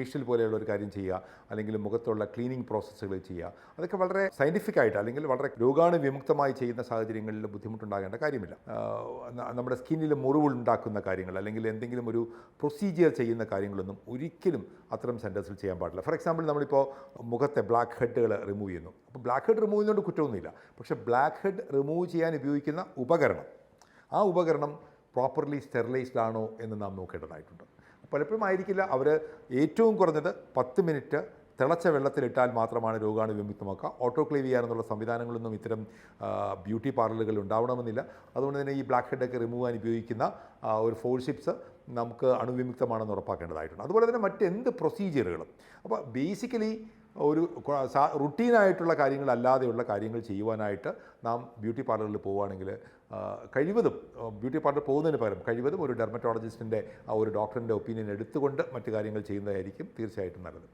Facial പോലെയുള്ള ഒരു കാര്യം ചെയ്യുക അല്ലെങ്കിൽ മുഖത്തുള്ള ക്ലീനിങ് പ്രോസസ്സുകൾ ചെയ്യുക അതൊക്കെ വളരെ സയന്റിഫിക് ആയിട്ട് അല്ലെങ്കിൽ വളരെ രോഗാണു വിമുക്തമായി ചെയ്യുന്ന സാഹചര്യങ്ങളിൽ ബുദ്ധിമുട്ടുണ്ടാകേണ്ട കാര്യമില്ല. നമ്മുടെ സ്കിന്നിൽ മുറിവുണ്ടാക്കുന്ന കാര്യങ്ങൾ അല്ലെങ്കിൽ എന്തെങ്കിലും ഒരു പ്രൊസീജിയർ ചെയ്യുന്ന കാര്യങ്ങളൊന്നും ഒരിക്കലും അത്തരം സെന്റേഴ്സിൽ ചെയ്യാൻ പാടില്ല. ഫോർ എക്സാമ്പിൾ നമ്മളിപ്പോൾ മുഖത്തെ ബ്ലാക്ക് ഹെഡുകൾ റിമൂവ് ചെയ്യുന്നു. അപ്പോൾ ബ്ലാക്ക് ഹെഡ് റിമൂവ് ചെയ്യുന്നതുകൊണ്ട് കുറ്റമൊന്നുമില്ല. പക്ഷേ ബ്ലാക്ക് ഹെഡ് റിമൂവ് ചെയ്യാൻ ഉപയോഗിക്കുന്ന ഉപകരണം ആ ഉപകരണം പ്രോപ്പർലി സ്റ്റെറിലൈസ്ഡ് ആണോ എന്ന് നാം നോക്കേണ്ടതായിട്ടുണ്ട്. പലപ്പോഴും ആയിരിക്കില്ല അവർ ഏറ്റവും കുറഞ്ഞത് പത്ത് മിനിറ്റ് തിളച്ച വെള്ളത്തിലിട്ടാൽ മാത്രമാണ് രോഗാണു വിമുക്തമാക്കുക. ഓട്ടോക്ലേവ് ചെയ്യാനെന്നുള്ള സംവിധാനങ്ങളൊന്നും ഇത്തരം ബ്യൂട്ടി പാർലറുകൾ ഉണ്ടാവണമെന്നില്ല. അതുകൊണ്ട് തന്നെ ഈ ബ്ലാക്ക് ഹെഡൊക്കെ റിമൂവ് ചെയ്യാൻ ഉപയോഗിക്കുന്ന ഒരു ഫോഴ്ഷിപ്സ് നമുക്ക് അണുവിമുക്തമാണെന്ന് ഉറപ്പാക്കേണ്ടതായിട്ടുണ്ട്. അതുപോലെ തന്നെ മറ്റെന്ത് പ്രൊസീജിയറുകളും അപ്പോൾ ബേസിക്കലി ഒരു റുട്ടീനായിട്ടുള്ള കാര്യങ്ങളല്ലാതെയുള്ള കാര്യങ്ങൾ ചെയ്യുവാനായിട്ട് നാം ബ്യൂട്ടി പാർലറിൽ പോവുകയാണെങ്കിൽ കഴിവതും ബ്യൂട്ടി പാർലർ പോകുന്നതിന് പകരം കഴിവതും ഒരു ഡെർമറ്റോളജിസ്റ്റിന്റെ ഒരു ഡോക്ടറിന്റെ ഒപ്പീനിയൻ എടുത്തുകൊണ്ട് മറ്റു കാര്യങ്ങൾ ചെയ്യുന്നതായിരിക്കും തീർച്ചയായിട്ടും നല്ലത്.